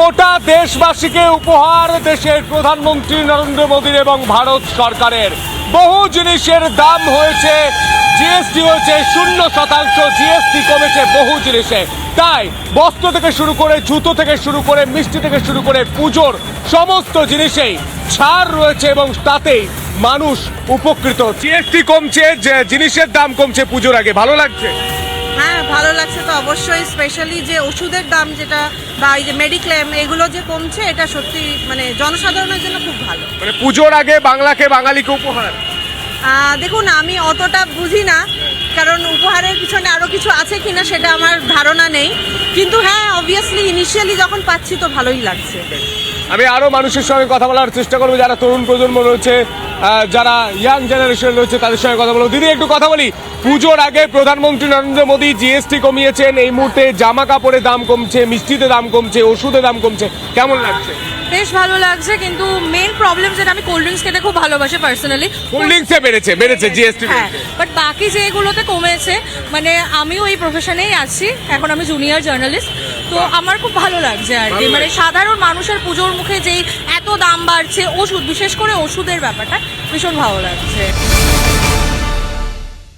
গোটা দেশবাসীকে উপহার দেশের প্রধানমন্ত্রী নরেন্দ্র মোদীর এবং ভারত সরকারের। বহু জিনিসের দাম হয়েছে জিএসটি হয়েছে শূন্য শতাংশ জিএসটি কমেছে বহু জিনিসে। তাই বস্ত্র থেকে শুরু করে জুতো থেকে শুরু করে মিষ্টি থেকে শুরু করে পুজোর সমস্ত জিনিসেই ছাড় রয়েছে এবং তাতেই মানুষ উপকৃত। জিএসটি কমছে, যে জিনিসের দাম কমছে পুজোর আগে। ভালো লাগছে? হ্যাঁ ভালো লাগছে তো অবশ্যই স্পেশালি যে ওষুধের দাম যেটা বা এই যে মেডিক্লেম এগুলো যে কমছে এটা সত্যি মানে জনসাধারণের জন্য খুব ভালো। মানে পুজোর আগে বাংলাকে বাঙালিকে উপহার। দেখুন আমি অতটা বুঝি না কারণ উপহারের পিছনে আরও কিছু আছে কিনা সেটা আমার ধারণা নেই। কিন্তু হ্যাঁ অবভিয়াসলি ইনিশিয়ালি যখন পাচ্ছি তো ভালোই লাগছে। আমি আরও মানুষের সঙ্গে কথা বলার চেষ্টা করব যারা তরুণ প্রজন্ম রয়েছে যারা ইয়াং জেনারেশন রয়েছে তাদের সঙ্গে কথা বলব। দিদি একটু কথা বলি। পুজোর আগে প্রধানমন্ত্রী নরেন্দ্র মোদী জিএসটি কমিয়েছেন। এই মুহূর্তে জামা কাপড়ের দাম কমছে মিষ্টিতে দাম কমছে ওষুধের দাম কমছে। কেমন লাগছে? বেশ ভালো লাগছে কিন্তু মেন প্রবলেম যেটা আমি কোল্ড ড্রিঙ্কস খেতে খুব ভালোবাসি পার্সোনালি কোল্ড ড্রিঙ্কসে বেড়েছে বেড়েছে জিএসটি হ্যাঁ। বাট বাকি যেগুলোতে কমেছে মানে আমিও এই প্রফেশনেই আছি। এখন আমি জুনিয়র জার্নালিস্ট তো আমার খুব ভালো লাগছে আর কি। মানে সাধারণ মানুষের পুজোর মুখে যেই এত দাম বাড়ছে ওষুধ বিশেষ করে ওষুধের ব্যাপারটা ভীষণ ভালো লাগছে।